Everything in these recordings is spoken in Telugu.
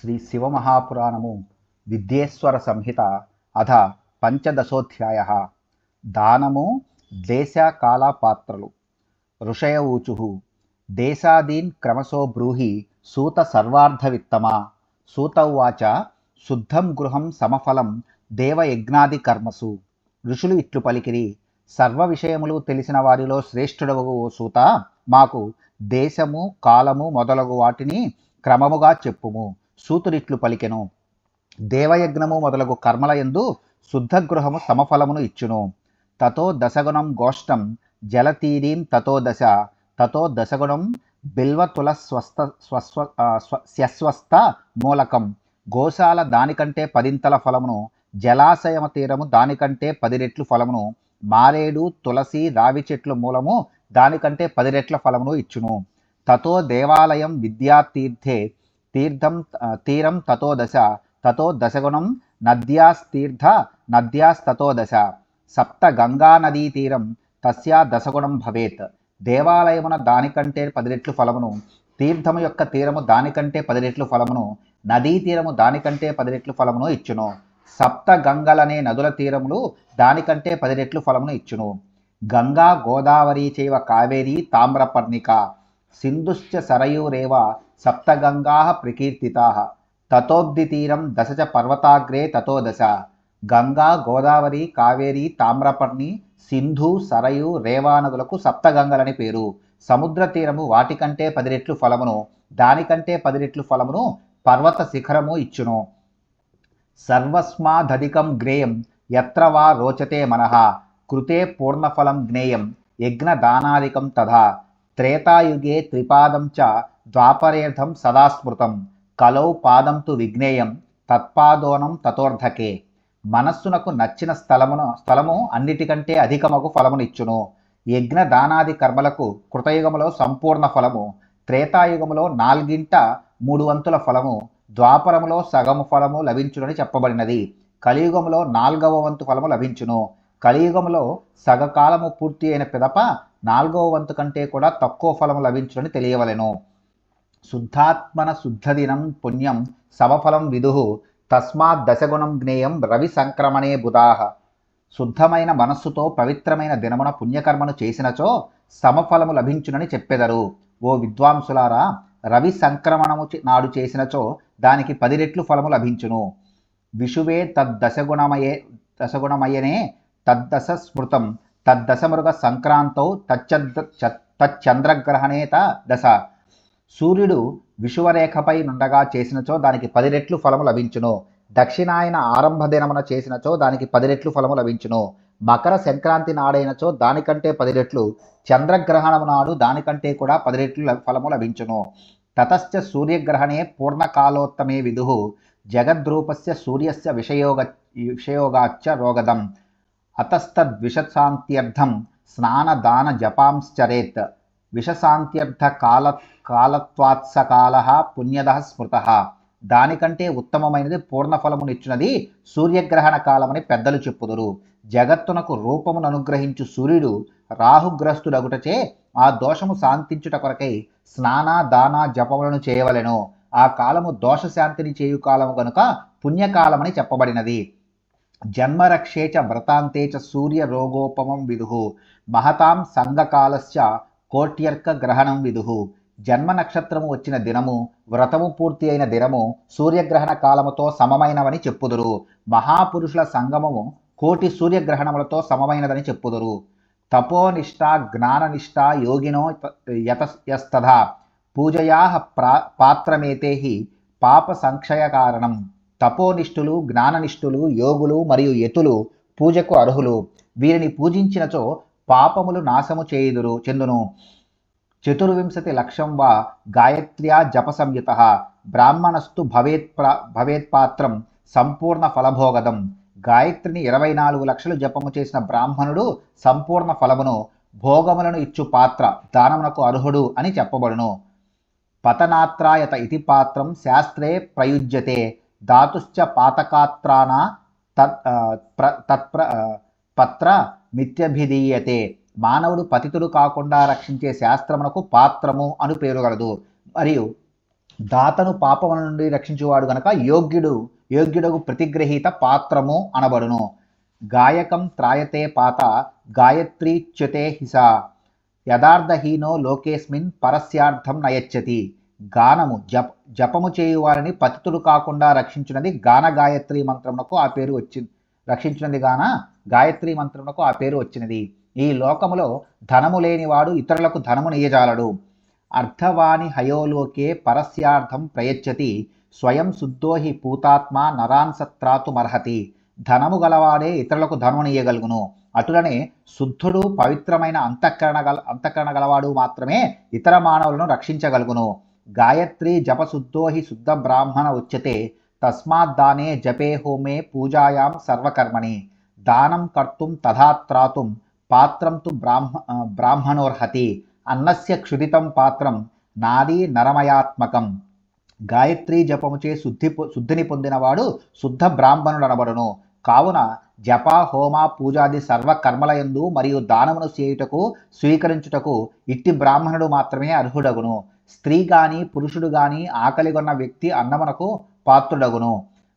శ్రీ శివమహాపురాణము విద్యేశ్వర సంహిత అధ పంచదశోధ్యాయ. దానము దేశకాల పాత్రలు ఋషయ ఊచు దేశాదీన్ క్రమశో బ్రూహి సూత సర్వార్థవిత్తమా సూత ఉవాచ శుద్ధం గృహం సమఫలం దేవయజ్ఞాది కర్మసు ఋషులు ఇట్లు పలికిరి సర్వ విషయములు తెలిసిన వారిలో శ్రేష్ఠుడవు ఓ సూత మాకు దేశము కాలము మొదలగు వాటిని క్రమముగా చెప్పుము. సూతురిట్లు పలికెను. దేవయజ్ఞము మొదలగు కర్మల యందు శుద్ధగృహము సమఫలమును ఇచ్చును. తతో దశగుణం గోష్టం జలతీరీం తతో దశ తతో దశగుణం బిల్వతుల స్వస్థ స్వస్వ ఆ, మూలకం. గోశాల దానికంటే పదింతల ఫలమును జలాశయమ తీరము దానికంటే పది రెట్లు ఫలమును మారేడు తులసి రావి చెట్లు మూలము దానికంటే పది రెట్ల ఫలమును ఇచ్చును. తతో దేవాలయం విద్యాతీర్థే తీర్థం తీరం తతో దశ తతో దశగుణం నద్యాస్తీర్థ నద్యాస్తతో దశ సప్త గంగా నదీ తీరం తస్యా దశగుణం భవేత్ దేవాలయమున దానికంటే పది రెట్లు ఫలమును తీర్థము యొక్క తీరము దానికంటే పది రెట్లు ఫలమును నదీ తీరము దానికంటే పది రెట్లు ఫలమును ఇచ్చును. సప్త గంగలనే నదుల తీరములు దానికంటే పది రెట్లు ఫలమును ఇచ్చును. గంగా గోదావరి చేవ కావేరి తామ్రపర్ణిక సింధుశ్చ సరయూరేవ సప్తగంగా ప్రకీర్తితా తతోబ్దితీరం దశ చ పర్వతాగ్రే తతో దశ గంగా గోదావరి కావేరి తామ్రపర్ణి సింధు సరయు రేవా నదులకు సప్తగంగలని పేరు. సముద్ర తీరము వాటికంటే పది రెట్లు ఫలమును దానికంటే పది రెట్లు ఫలమును పర్వత శిఖరము ఇచ్చును. సర్వస్మాదధికం గ్రేయం ఎత్ర వా రోచతే మనః. కృతే పూర్ణఫలం జ్ఞేయం యజ్ఞదానాదికం తథా. త్రేతాయుగే త్రిపాదం చ ద్వాపరేర్థం సదా స్మృతం కలౌ పాదం తు విజ్ఞేయం. తత్పాదోనం తతోర్ధకే. మనస్సునకు నచ్చిన స్థలమును స్థలము అన్నిటికంటే అధికమగు ఫలమునిచ్చును. యజ్ఞ దానాది కర్మలకు కృతయుగములో సంపూర్ణ ఫలము. త్రేతాయుగములో నాలుగింట మూడు వంతుల ఫలము. ద్వాపరములో సగము ఫలము లభించునని చెప్పబడినది. కలియుగములో నాలుగవ వంతు ఫలము లభించును. కలియుగములో సగకాలము పూర్తి అయిన పిదప నాలుగవ వంతు కంటే కూడా తక్కువ ఫలము లభించునని తెలియవలెను. శుద్ధాత్మన శుద్ధదినం పుణ్యం సమఫలం విదుహు తస్మాత్ దశగుణం జ్ఞేయం రవి సంక్రమణే బుధాహ శుద్ధమైన మనస్సుతో పవిత్రమైన దినమున పుణ్యకర్మను చేసినచో సమఫలము లభించునని చెప్పెదరు। ఓ విద్వాంసులారా రవి సంక్రమణము నాడు చేసినచో దానికి పది రెట్లు ఫలము లభించును। విషువే తద్దశగుణమయే దశగుణమయనే తద్దశ స్మృతం తద్దశమృగ సంక్రాంతౌ తచ్చద్ చ- త దశ। సూర్యుడు విషువరేఖపై నుండగా చేసినచో దానికి పది రెట్లు ఫలము లభించును. దక్షిణాయన ఆరంభ దినమున చేసినచో దానికి పది రెట్లు ఫలము లభించును. మకర సంక్రాంతి నాడైనచో దానికంటే పది రెట్లు చంద్రగ్రహణము నాడు దానికంటే కూడా పది రెట్లు ఫలము లభించును. తతశ్చ సూర్యగ్రహణే పూర్ణకాలోత్తమే విదుహు జగద్రూపస్య సూర్యస్య విషయోగ విషయోగాచ్చ రోగదం అతస్తద్విషశాంత్యర్థం స్నానదాన జపాంశ్చరేత్. విషశాంత్యర్థ కాల కాలత్వాత్సకాల పుణ్యద స్మృత. దానికంటే ఉత్తమమైనది పూర్ణఫలమునిచ్చినది సూర్యగ్రహణ కాలమని పెద్దలు చెప్పుదురు. జగత్తునకు రూపమును అనుగ్రహించు సూర్యుడు రాహుగ్రస్తుడగుటచే ఆ దోషము శాంతించుట కొరకై స్నాన దాన జపములను చేయవలెను. ఆ కాలము దోషశాంతిని చేయు కాలము గనుక పుణ్యకాలమని చెప్పబడినది. జన్మరక్షేచ వ్రతాంతేచ చ సూర్య రోగోపమం విదుహు మహతాం సంఘకాలస్య కోట్యర్క గ్రహణం విదుహు జన్మ నక్షత్రము వచ్చిన దినము వ్రతము పూర్తి అయిన దినము సూర్యగ్రహణ కాలముతో సమమైనవని చెప్పుదురు. మహాపురుషుల సంగమము కోటి సూర్యగ్రహణములతో సమమైనదని చెప్పుదురు. తపోనిష్ట జ్ఞాననిష్ట యోగినో యతస్తథ యస్తథా పూజయా ప్రా పాత్రమేతేహి పాప సంక్షయ కారణం. తపోనిష్ఠులు జ్ఞాననిష్ఠులు యోగులు మరియు యతులు పూజకు అర్హులు. వీరిని పూజించినచో పాపములు నాశము చేయుదురు చెందును. చతుర్వింశతి లక్షం వా గాయత్ర్యా జప సంయుత బ్రాహ్మణస్తు భవేత్ భవేత్పాత్రం సంపూర్ణ ఫలభోగదం. గాయత్రిని ఇరవై నాలుగు లక్షలు జపము చేసిన బ్రాహ్మణుడు సంపూర్ణ ఫలమును భోగములను ఇచ్చు పాత్ర దానమునకు అర్హుడు అని చెప్పబడును. పతనాత్రాయత ఇతి పాత్రం శాస్త్రే ప్రయుజ్యతే. ధాతుశ్చ పాతకాత్రాన తత్ ప్ర- తత్ప్ర పత్ర మిత్యభిధీయతే మానవుడు పతితుడు కాకుండా రక్షించే శాస్త్రమునకు పాత్రము అను పేరుగలదు మరియు దాతను పాపముల నుండి రక్షించువాడు గనక యోగ్యుడు యోగ్యుడకు ప్రతిగ్రహీత పాత్రము అనబడును. గాయకం త్రాయతే పాత గాయత్రీచ్యుతే హిస. యథార్థహీనో లోకేస్మిన్ పరస్యార్థం నయచ్చతి గానము జప జపము చేయువారిని పతితుడు కాకుండా రక్షించినది గాన గాయత్రి మంత్రమునకు ఆ పేరు వచ్చింది. రక్షించినది గాన గాయత్రి మంత్రమునకు ఆ పేరు వచ్చినది. ఈ లోకములో ధనము లేనివాడు ఇతరులకు ధనము నియజాలడు అర్ధవాణి హయోలోకే పరస్యార్థం ప్రయచ్చతి. స్వయం శుద్ధోహి పూతాత్మ నరాన్ సత్రాతుమర్హతి ధనము గలవాడే ఇతరులకు ధనము నీయగలుగును అటులనే శుద్ధుడు పవిత్రమైన అంతఃకరణ గల అంతఃకరణ గలవాడు మాత్రమే ఇతర మానవులను రక్షించగలుగును. గాయత్రి జపశుద్ధోహి శుద్ధ బ్రాహ్మణ ఉచ్యతే. తస్మాత్ దానే జపే హోమే పూజాయాం సర్వకర్మణి. దానం కర్తుం తథా త్రాతుం పాత్రం తు బ్రాహ్మ బ్రాహ్మణోర్హతి. అన్నస్య క్షుదితం పాత్రం నాది నరమయాత్మకం. గాయత్రీ జపముచే శుద్ధి పొ- శుద్ధిని పొందినవాడు శుద్ధ బ్రాహ్మణుడు అనబడును కావున జప హోమ పూజాది సర్వకర్మలయందు మరియు దానమును చేయుటకు స్వీకరించుటకు ఇట్టి బ్రాహ్మణుడు మాత్రమే అర్హుడగును. స్త్రీ గాని పురుషుడు గాని ఆకలిగొన్న వ్యక్తి అన్నమునకు పాత్రుడగును.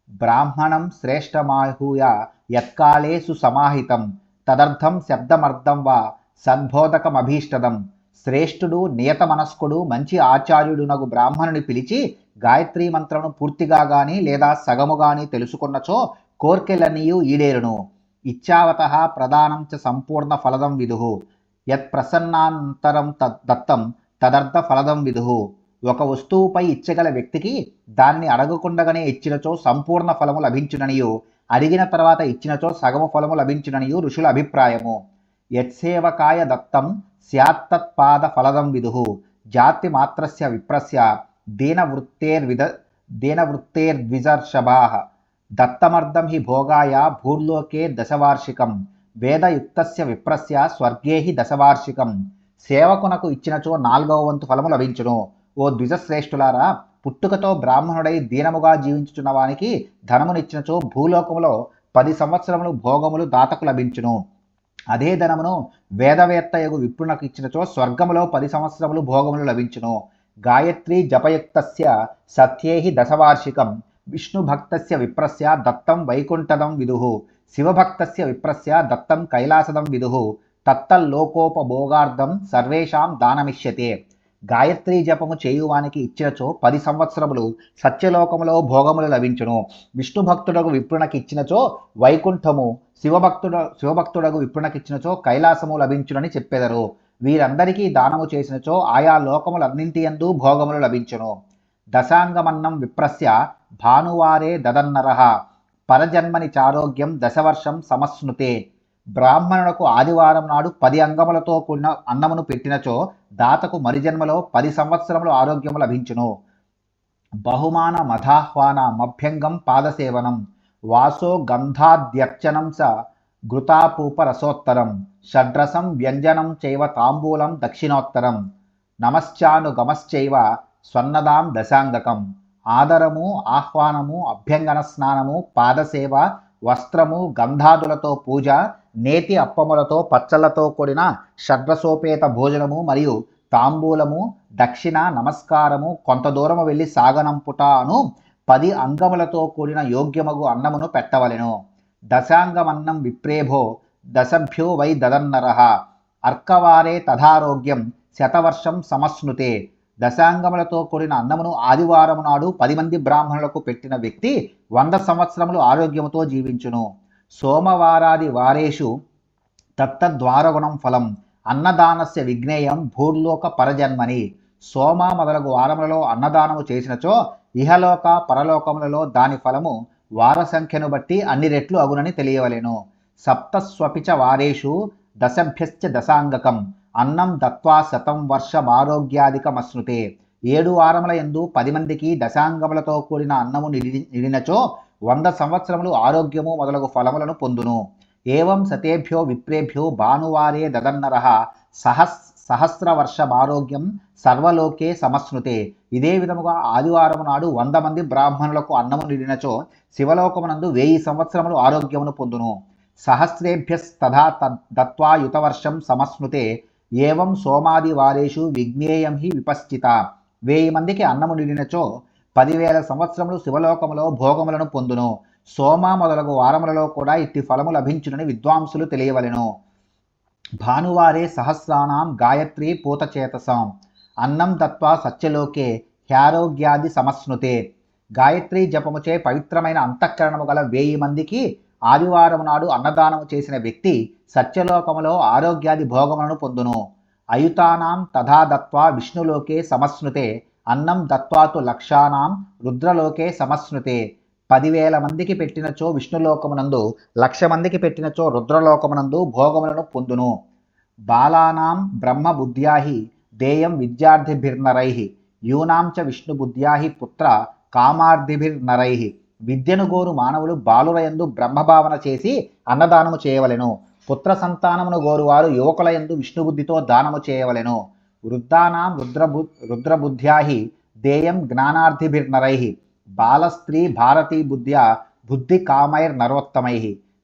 బ్రాహ్మణం శ్రేష్టమాహూయ యత్కాలేసు సమాహితం. తదర్థం శబ్దమర్థం వా సద్బోధకమభీష్టదం శ్రేష్ఠుడు నియత మనస్కుడు మంచి ఆచార్యుడునగు బ్రాహ్మణుని పిలిచి గాయత్రీ మంత్రమును పూర్తిగా గాని లేదా సగము గాని తెలుసుకున్నచో కోర్కెలన్నీయు ఈడేరును. ఇచ్చావత ప్రధానం చ సంపూర్ణ ఫలదం విదుహు యత్ ప్రసన్నాంతరం తద్ దత్తం తదర్థ ఫలదం విదుహు ఒక వస్తువుపై ఇచ్చగల వ్యక్తికి దాన్ని అడగకుండగానే ఇచ్చినచో సంపూర్ణ ఫలము లభించుననియు అడిగిన తర్వాత ఇచ్చినచో సగము ఫలము లభించుననియు ఋషుల అభిప్రాయము. యత్సేవకాయ దత్తం స్యాత్తత్పాద ఫలదం విదుహు జాతి మాత్రస్య విప్రస్య దీనవృత్తేర్విద దీనవృత్తేర్ద్విజర్షభా దత్తమర్థం హి భోగాయ భూర్లోకే దశవార్షికం వేదయుక్తస్య విప్రస్య స్వర్గే హి దశవార్షికం. సేవకునకు ఇచ్చినచో నాలుగవ వంతు ఫలము లభించును. ఓ ద్విజశ్రేష్ఠులారా పుట్టుకతో బ్రాహ్మణుడై దీనముగా జీవించుచున్న వానికి ధనమునిచ్చినచో భూలోకములో పది సంవత్సరములు భోగములు దాతకు లభించును. అదే ధనమును వేదవేత్తయగు విప్రునకు ఇచ్చినచో స్వర్గములో పది సంవత్సరములు భోగములు లభించును. గాయత్రి జపయుక్తస్య సత్యేహి దశవార్షికం విష్ణుభక్తస్య విప్రస్య దత్తం వైకుంఠదం విదుహు శివభక్తస్య విప్రస్య దత్తం కైలాసదం విదుహు తత్తల్లోకోపభోగార్థం సర్వేషాం దానమిష్యతే. గాయత్రీ జపము చేయువానికి ఇచ్చినచో పది సంవత్సరములు సత్యలోకములో భోగములు లభించును. విష్ణు భక్తుడకు విప్రునకి ఇచ్చినచో వైకుంఠము శివభక్తుడ శివభక్తుడకు విప్రునకి ఇచ్చినచో కైలాసము లభించునని చెప్పెదరు. వీరందరికీ దానము చేసినచో ఆయా లోకములన్నింటి యందు భోగములు లభించును. దశాంగమన్నం విప్రస్య భానువారే దదన్నరహ పరజన్మని చారోగ్యం దశవర్షం సమస్నుతే. బ్రాహ్మణులకు ఆదివారం నాడు పది అంగములతో కూడిన అన్నమును పెట్టినచో దాతకు మరిజన్మలో పది సంవత్సరములు ఆరోగ్యము లభించును. బహుమాన మధాహ్వాన మభ్యంగం పాదసేవనం. వాసో గంధాద్యర్చనం స ఘృతాపూప రసోత్తరం. షడ్రసం వ్యంజనం చైవ తాంబూలం దక్షిణోత్తరం. నమశ్చానుగమశ్చైవ స్వర్ణదాం దశాంగకం. ఆదరము ఆహ్వానము అభ్యంగన స్నానము పాదసేవ వస్త్రము గంధాదులతో పూజ నేతి అప్పములతో పచ్చళ్ళతో కూడిన షడ్రసోపేత భోజనము మరియు తాంబూలము దక్షిణ నమస్కారము కొంత దూరము వెళ్ళి సాగనంపుట అను పది అంగములతో కూడిన యోగ్యమగు అన్నమును పెట్టవలెను. దశాంగమన్నం విప్రేభో దశభ్యో వై దదన్నర. అర్కవారే తథారోగ్యం శతవర్షం సమస్నుతే దశాంగములతో కూడిన అన్నమును ఆదివారం నాడు పది మంది బ్రాహ్మణులకు పెట్టిన వ్యక్తి వంద సంవత్సరములు ఆరోగ్యముతో జీవించును. సోమవారాది వారేషు తత్తద్వారగుణం ఫలం అన్నదానస్య విజ్ఞేయం భూర్లోక పరజన్మని. సోమ మొదలగు వారములలో అన్నదానము చేసినచో ఇహలోక పరలోకములలో దాని ఫలము వార సంఖ్యను బట్టి అన్ని రెట్లు అగునని తెలియవలెను. సప్తస్వపిచ వారేషు దశభ్యశ్చ దశాంగకం అన్నం దత్వా శతం వర్షమారోగ్యాధికమశ్నుతే ఏడు వారముల ఎందు పది మందికి దశాంగములతో కూడిన అన్నము నిడి నిడినచో వంద సంవత్సరములు ఆరోగ్యము మొదలగు ఫలములను పొందును. ఏవం సతేభ్యో విప్రేభ్యో భానువారే దదన్నర. సహస్ సహస్రవర్షమారోగ్యం సర్వలోకే సమస్నుతే. ఇదే విధముగా ఆదివారం నాడు వంద మంది బ్రాహ్మణులకు అన్నము నిడినచో శివలోకమునందు వెయ్యి సంవత్సరములు ఆరోగ్యమును పొందును. సహస్రేభ్యస్తథా తద్ దత్వా యుతవర్షం సమస్నుతే. ఏవం సోమాదివారేషు విజ్ఞేయం హి విపశ్చిత. వెయ్యి మందికి అన్నము నిడినచో పదివేల సంవత్సరములు శివలోకములో భోగములను పొందును. సోమ మొదలగు వారములలో కూడా ఇట్టి ఫలము లభించునని విద్వాంసులు తెలియవలెను. భానువారే సహస్రానాం గాయత్రి పూతచేతసం. అన్నం దత్వా సత్యలోకే హ్యారోగ్యాది సమస్నుతే. గాయత్రి జపముచే పవిత్రమైన అంతఃకరణము గల వేయి మందికి ఆదివారం నాడు అన్నదానము చేసిన వ్యక్తి సత్యలోకములో ఆరోగ్యాది భోగములను పొందును. అయుతానాం తథా దత్వా విష్ణులోకే సమస్నుతే. అన్నం దత్వాతు లక్షానాం రుద్రలోకే సమస్నుతే. పదివేల మందికి పెట్టినచో విష్ణులోకమునందు లక్ష మందికి పెట్టినచో రుద్రలోకమునందు భోగములను పొందును. బాలానాం బ్రహ్మ బుద్ధ్యాహి దేయం విద్యార్థిభిర్నరై. యూనాం చ విష్ణు బుద్ధ్యాహి పుత్ర కామార్థిభిర్నరై. విద్యను గోరు మానవులు బాలులయందు బ్రహ్మభావన చేసి అన్నదానము చేయవలెను. పుత్ర సంతానమును గోరువారు యువకుల యందు విష్ణుబుద్ధితో దానము చేయవలెను. వృద్ధానాం రుద్రబు రుద్రబుద్ధ్యాహి దేయం జ్ఞానార్థిభిర్నరై బాలస్త్రీ భారతీ బుద్ధ్యా బుద్ధి కామైర్ నరోత్తమై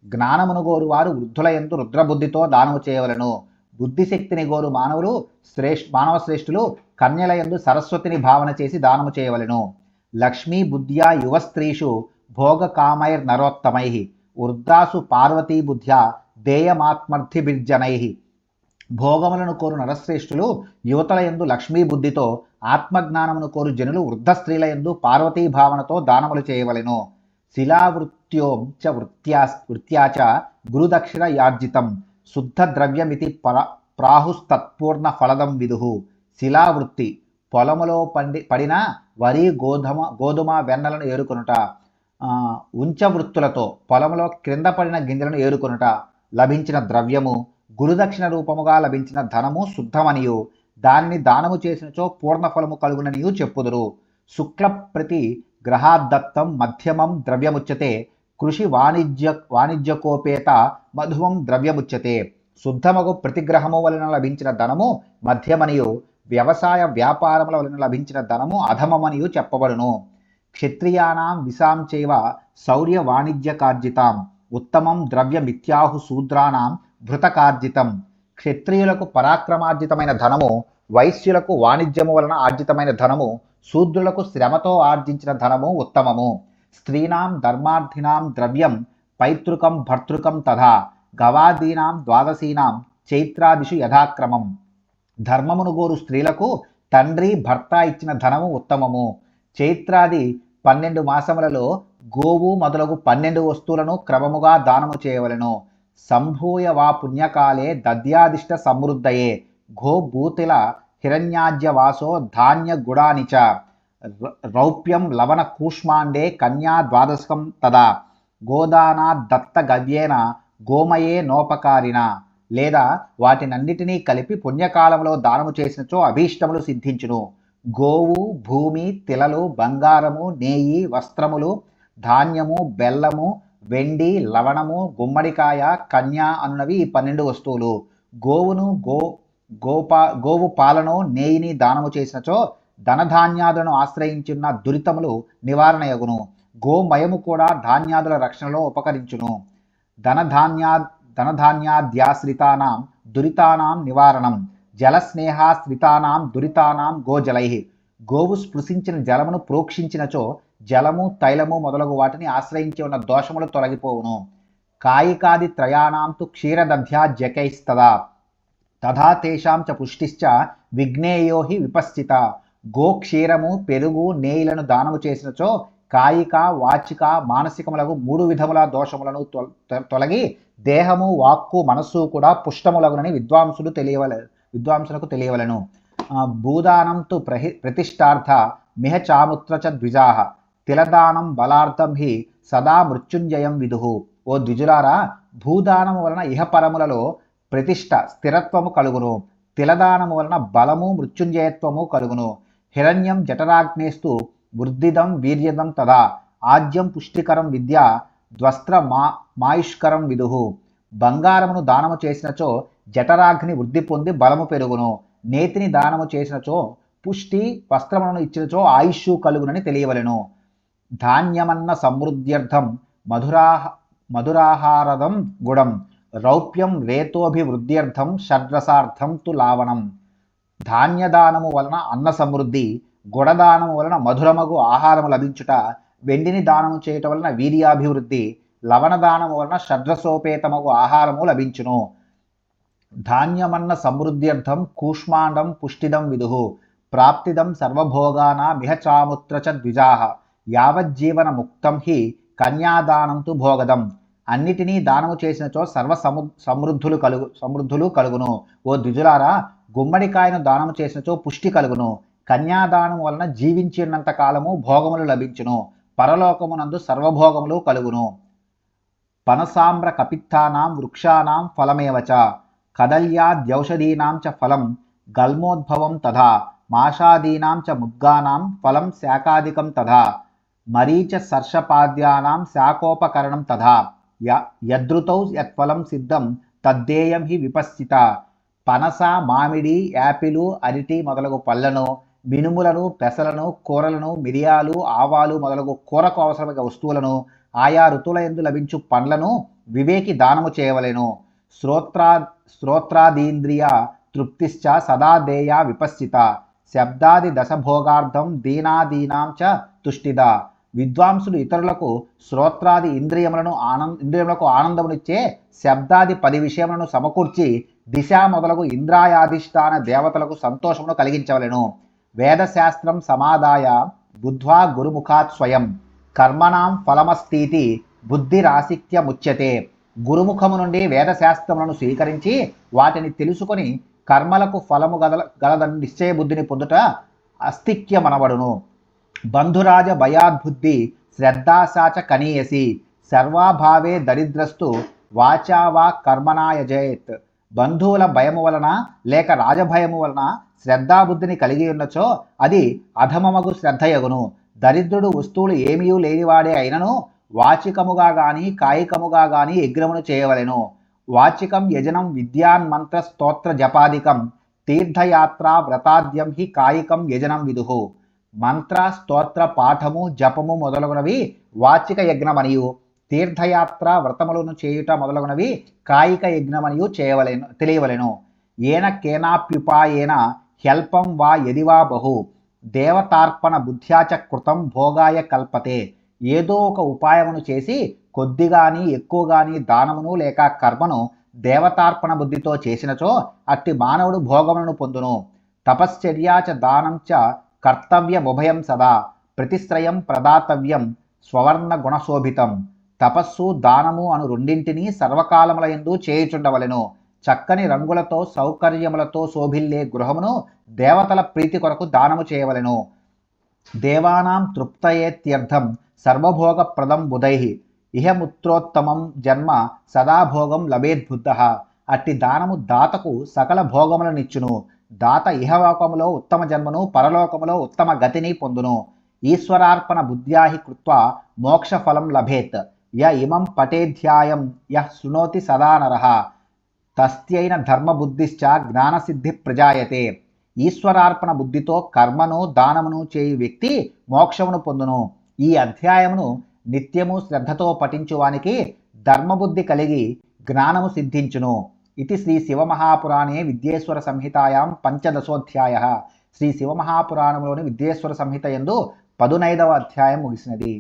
జ్ఞానమును గోరు వారు వృద్ధుల ఎందు రుద్రబుద్ధితో దానము చేయవలను. బుద్ధిశక్తిని గోరు మానవులు శ్రేష్ మానవ శ్రేష్ఠులు కన్యల ఎందు సరస్వతిని భావన చేసి దానము చేయవలను. లక్ష్మీ బుద్ధ్యా యువ స్త్రీషు భోగ కామైర్ నరోత్తమై వృద్ధాసు పార్వతీ బుద్ధ్యా దేయమాత్మర్థిభిర్జనై భోగములను కోరు నరశ్రేష్ఠులు యువతల ఎందు లక్ష్మీ బుద్ధితో ఆత్మజ్ఞానమును కోరు జనులు వృద్ధ స్త్రీల ఎందు పార్వతీ భావనతో దానములు చేయవలెను. శిలావృత్యోం చ వృత్యా వృత్యాచ గురుదక్షిణ యార్జితం శుద్ధ ద్రవ్యమితి పర ప్రాహుస్తత్పూర్ణ ఫలదం విదుహు. శిలావృత్తి పొలములో పండి పడిన వరి గోధుమ గోధుమ వెన్నలను ఏరుకొనుట. ఉంచవృత్తులతో పొలంలో క్రింద పడిన గింజలను ఏరుకొనుట. లభించిన ద్రవ్యము గురుదక్షిణ రూపముగా లభించిన ధనము శుద్ధమనియు. దానిని దానము చేసినచో పూర్ణఫలము కలుగుననియు చెప్పుదురు. శుక్ల ప్రతి గ్రహాదత్తం మధ్యమం ద్రవ్యముచ్యతే. కృషి వాణిజ్య వాణిజ్యకోపేత మధువం ద్రవ్యముచ్యతే. శుద్ధమగు ప్రతిగ్రహము వలన లభించిన ధనము మధ్యమనియు. వ్యవసాయ వ్యాపారముల వలన లభించిన ధనము అధమమనియు చెప్పబడును. క్షత్రియాణం విశాం చేవ శౌర్య వాణిజ్యకార్జితాం ఉత్తమం ద్రవ్యమిత్యాహు శూద్రాణం భృతకార్జితం క్షత్రియులకు పరాక్రమార్జితమైన ధనము వైశ్యులకు వాణిజ్యము వలన ఆర్జితమైన ధనము శూద్రులకు శ్రమతో ఆర్జించిన ధనము ఉత్తమము. స్త్రీణాం ధర్మార్థినాం ద్రవ్యం పైతృకం భర్తృకం తథా గవాదీనాం ద్వాదశీనాం చైత్రాదిషు యథాక్రమం. ధర్మమును గోరు స్త్రీలకు తండ్రి భర్త ఇచ్చిన ధనము ఉత్తమము. చైత్రాది పన్నెండు మాసములలో గోవు మొదలగు పన్నెండు వస్తువులను క్రమముగా దానము చేయవలెను. సంభూయ వా పుణ్యకాలే దద్యాదిష్ట సమృద్ధయే. గో భూతిల హిరణ్యాజ్య వాసో ధాన్య గుడాని చ ర- రౌప్యం లవణ కూష్మాండే కన్యా ద్వాదశకం తదా. గోదానా దత్త గవ్యేన గోమయే నోపకారిన లేదా వాటినన్నిటినీ కలిపి పుణ్యకాలంలో దానము చేసినచో అభీష్టములు సిద్ధించును. గోవు భూమి తిలలు బంగారము నేయి వస్త్రములు ధాన్యము బెల్లము వెండి లవణము గుమ్మడికాయ కన్య అనునవి ఈ పన్నెండు వస్తువులు. గోవును గో గోపా గోవు పాలను నేయిని దానము చేసినచో ధనధాన్యాదులను ఆశ్రయించున్న దురితములు నివారణయగును గోమయము కూడా ధాన్యాదుల రక్షణలో ఉపకరించును. ధనధాన్యా ధనధాన్యాద్యాశ్రితానాం దురితానాం నివారణం. జలస్నేహాశ్రితానాం దురితానాం గోజలై. గోవు స్పృశించిన జలమును ప్రోక్షించినచో జలము తైలము మొదలగు వాటిని ఆశ్రయించి ఉన్న దోషములు తొలగిపోవును. కాయికాది త్రయాణాంతు క్షీరదధ్యా జకైస్తదా. తథా తేషాం చ పుష్టిశ్చ విఘ్నేయో హి విపశ్చిత. గోక్షీరము పెరుగు నేయిలను దానము చేసినచో కాయిక వాచిక మానసికములకు మూడు విధముల దోషములను తొలగి దేహము వాక్కు మనస్సు కూడా పుష్టములగునని విద్వాంసులు తెలియవల విద్వాంసులకు తెలియవలను. ఆ, భూదానం తు ప్రహి ప్రతిష్టార్థ మిహ చాముత్ర చ ద్విజాహ. తిలదానం బలార్థం హి సదా మృత్యుంజయం విదుహు ఓ ద్విజులారా భూదానము వలన ఇహపరములలో ప్రతిష్ట స్థిరత్వము కలుగును. తిలదానము వలన బలము మృత్యుంజయత్వము కలుగును. హిరణ్యం జఠరాగ్నేస్తు వృద్ధిదం వీర్యదం తదా. ఆద్యం పుష్టికరం విద్య ద్వస్త్ర మా మాయుష్కరం విదుహు బంగారమును దానము చేసినచో జఠరాగ్ని వృద్ధి పొంది బలము పెరుగును. నేతిని దానము చేసినచో పుష్టి వస్త్రములను ఇచ్చినచో ఆయుష్ కలుగునని తెలియవలెను. ధాన్యమన్న సమృద్ధ్యర్థం మధురా మధురాహారదం గుడం రౌప్యం రేతోభివృద్ధ్యర్థం షడ్రసార్థం తు లావణం. ధాన్యదానము వలన అన్న సమృద్ధి గుడదానము వలన మధురమగు ఆహారము లభించుట వెండిని దానము చేయటం వలన వీర్యాభివృద్ధి లవణదానము వలన షడ్రసోపేతమగు ఆహారము లభించును. ధాన్యమన్న సమృద్ధ్యర్థం కూష్మాండం పుష్టిదం విదుహు ప్రాప్తిదం సర్వభోగానా మిహ చాముత్ర చ ద్విజాహ యావజ్జీవన ముక్తం హి కన్యాదానంతు భోగదం. అన్నిటినీ దానము చేసినచో సర్వ సము సమృద్ధులు కలుగు సమృద్ధులు కలుగును. ఓ ద్విజులారా గుమ్మడికాయను దానము చేసినచో పుష్టి కలుగును. కన్యాదానం వలన జీవించినంత కాలము భోగములు లభించును. పరలోకమునందు సర్వభోగములు కలుగును. పనసాంబ్ర కపిత్తానాం వృక్షానాం ఫలమేవచ. కదల్యాద్యౌషధీనాం చ ఫలం గల్మోద్భవం తథా. మాషాదీనాం చ ముద్గానాం ఫలం శాకాదికం తథా. మరీచ సర్షపాద్యానాం శాకోపకరణం తథా. య యదృతౌ యత్ఫలం సిద్ధం తద్దేయం హి విపస్థిత పనస మామిడి యాపిలు అరటి మొదలగు పళ్ళను మినుములను పెసలను కూరలను మిరియాలు ఆవాలు మొదలగు కూరకు అవసరమైన వస్తువులను ఆయా ఋతువుల ఎందు లభించు పండ్లను వివేకి దానము చేయవలెను. శ్రోత్రా శ్రోత్రాదీంద్రియ తృప్తిశ్చ సదా దేయ విపస్థిత శబ్దాది దశభోగార్థం దీనాదీనాం చ తుష్టిద. విద్వాంసులు ఇతరులకు శ్రోత్రాది ఇంద్రియములను ఆనంద ఇంద్రియములకు ఆనందమునిచ్చే శబ్దాది పది విషయములను సమకూర్చి దిశ మొదలగు ఇంద్రాయాధిష్టాన దేవతలకు సంతోషమును కలిగించవలెను. వేదశాస్త్రం సమాదాయ బుద్ధ్వా గురుముఖాత్ స్వయం. కర్మణాం ఫలమస్తీతి బుద్ధిరాసిక్యముచ్యతే గురుముఖము నుండి వేదశాస్త్రములను స్వీకరించి వాటిని తెలుసుకొని కర్మలకు ఫలము గల గలదని నిశ్చయ బుద్ధిని పొందుట అస్తిక్యమనబడును బంధురాజ భయాద్బుద్ధి శ్రద్ధాసాచ కనీయసి సర్వాభావే దరిద్రస్తు వాచావా కర్మనాయజేత్ బంధువుల భయము వలన లేక రాజభయము వలన శ్రద్ధాబుద్ధిని కలిగి ఉన్నచో అది అధమమగు శ్రద్ధయగును. దరిద్రుడు వస్తువులు ఏమీ లేనివాడే అయినను వాచికముగా గాని కాయికముగా గాని యజ్ఞమును చేయవలెను. వాచికం యజనం విద్యాన్మంత్ర స్తోత్ర జపాదికం తీర్థయాత్ర వ్రతాద్యం హి కాయికం యజనం విదుహు మంత్ర స్తోత్ర పాఠము జపము మొదలగునవి వాచిక యజ్ఞమనియు. తీర్థయాత్ర వ్రతములను చేయుట మొదలగునవి కాయిక యజ్ఞమనియు చేయవలెను తెలియవలెను. ఏన కేనాప్యుపాయేన హ్యల్పం వా ఎదివా బహు. దేవతార్పణ బుద్ధ్యాచ కృతం భోగాయ కల్పతే. ఏదో ఒక ఉపాయమును చేసి కొద్దిగాని ఎక్కువగాని దానమును లేక కర్మను దేవతార్పణ బుద్ధితో చేసినచో అట్టి మానవుడు భోగములను పొందును. తపశ్చర్యాచ దానం చ కర్తవ్యముభయం సదా ప్రతిశ్రయం ప్రదాతవ్యం స్వవర్ణ గుణశోభితం. తపస్సు దానము అను రెండింటినీ సర్వకాలముల ఎందు చేయుచుండవలెను. చక్కని రంగులతో సౌకర్యములతో శోభిల్లే గృహమును దేవతల ప్రీతి కొరకు దానము చేయవలెను. దేవానాం తృప్తయేత్యర్థం సర్వభోగప్రదం బుధై. ఇహముత్రోత్తమం జన్మ సదాభోగం లభేద్బుద్ధ. అట్టి దానము దాతకు సకల భోగములనిచ్చును దాత ఇహలోకములో ఉత్తమ జన్మను పరలోకములో ఉత్తమ గతిని పొందును. ఈశ్వరార్పణ బుద్ధ్యాహి కృత్వా మోక్షఫలం లభేత్. య ఇమం పటేధ్యాయం య శృణోతి సదా నరః. తస్త్యైన ధర్మబుద్ధిశ్చ జ్ఞానసిద్ధి ప్రజాయతే. ఈశ్వరార్పణ బుద్ధితో కర్మను దానమును చేయు వ్యక్తి మోక్షమును పొందును. ఈ అధ్యాయమును నిత్యము శ్రద్ధతో పఠించువానికి ధర్మబుద్ధి కలిగి జ్ఞానము సిద్ధించును. ఇది శ్రీ శివమహాపురాణే విద్యేశ్వర సంహితాయాం పంచదశోధ్యాయ శ్రీ శివమహాపురాణంలోని విద్యేశ్వర సంహిత ఎందు పదునైదవ అధ్యాయం ముగిసినది